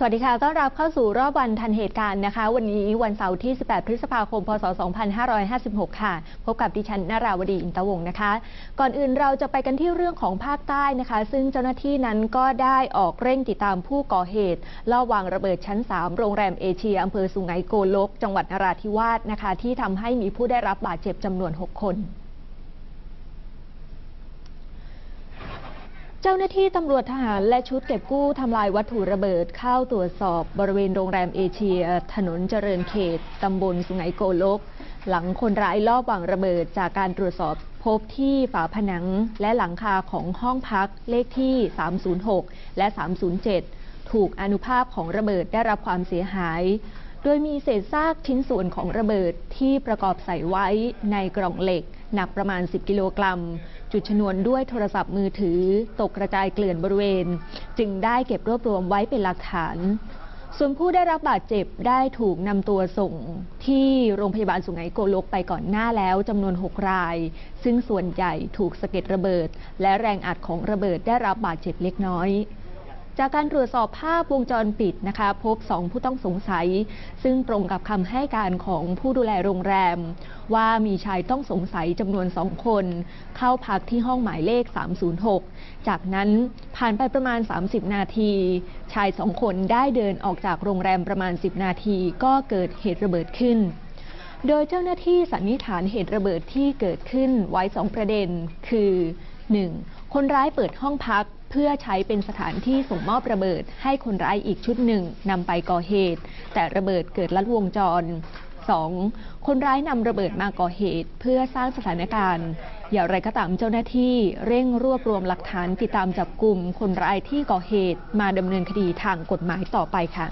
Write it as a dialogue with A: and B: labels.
A: สวัสดีค่ะ ต้อนรับเข้าสู่รอบวันทันเหตุการณ์นะคะ วันนี้วันเสาร์ที่ 18 พฤษภาคม พศ 2556 ค่ะ พบกับดิฉันนาราวดีอินตวงนะคะ ก่อนอื่นเราจะไปกันที่เรื่องของภาคใต้นะคะ ซึ่งเจ้าหน้าที่นั้นก็ได้ออกเร่งติดตามผู้ก่อเหตุลอบวางระเบิดชั้น 3 โรงแรมเอเชียอำเภอสุไหงโกลก จังหวัดนราธิวาสนะคะ ที่ทำให้มีผู้ได้รับบาดเจ็บจำนวน 6 คน เจ้าหน้าที่ตำรวจทหารและชุดเก็บกู้ทำลายวัตถุระเบิดเข้าตรวจสอบบริเวณโรงแรมเอเชีย ถนนเจริญเขต ตำบลสุไหงโกลก หลังคนร้ายลอบวางระเบิดจากการตรวจสอบพบที่ฝาผนังและหลังคาของห้องพักเลขที่ 306 และ 307 ถูกอนุภาพของระเบิดได้รับความเสียหาย โดยมีเศษซากชิ้นส่วนของระเบิดที่ประกอบใส่ไว้ในกล่องเหล็ก หนักประมาณ 10 กิโลกรัม จุดชนวนด้วยโทรศัพท์มือถือ ตกกระจายเกลื่อนบริเวณ จึงได้เก็บรวบรวมไว้เป็นหลักฐาน ส่วนผู้ได้รับบาดเจ็บได้ถูกนำตัวส่งที่โรงพยาบาลสุไหงโกลกไปก่อนหน้าแล้วจำนวน 6 ราย ซึ่งส่วนใหญ่ถูกสะเก็ดระเบิด และแรงอัดของระเบิดได้รับบาดเจ็บเล็กน้อย จากการตรวจสอบภาพวงจรปิดนะคะ พบ 2 ผู้ต้องสงสัย ซึ่งตรงกับคำให้การของผู้ดูแลโรงแรม ว่ามีชายต้องสงสัยจำนวนสองคน เข้าพักที่ห้องหมายเลข 306 จากนั้นผ่านไปประมาณ 30 นาที ชายสองคนได้เดินออกจากโรงแรมประมาณ 10 นาทีก็เกิดเหตุระเบิดขึ้นโดยเจ้าหน้าที่สันนิษฐานเหตุระเบิดที่เกิดขึ้นไว้สองประเด็น คือ 1. คนร้ายเปิดห้องพักเพื่อใช้เป็นสถานที่ส่งมอบระเบิด ให้คนร้ายอีกชุดหนึ่งนำไปก่อเหตุ แต่ระเบิดเกิดลัดวงจร 2. คนร้ายนำระเบิดมาก่อเหตุ เพื่อสร้างสถานการณ์ อย่างไรก็ตามเจ้าหน้าที่เร่งรวบรวมหลักฐานติดตามจับกลุ่มคนร้ายที่ก่อเหตุมาดำเนินคดีทางกฎหมายต่อไปค่ะ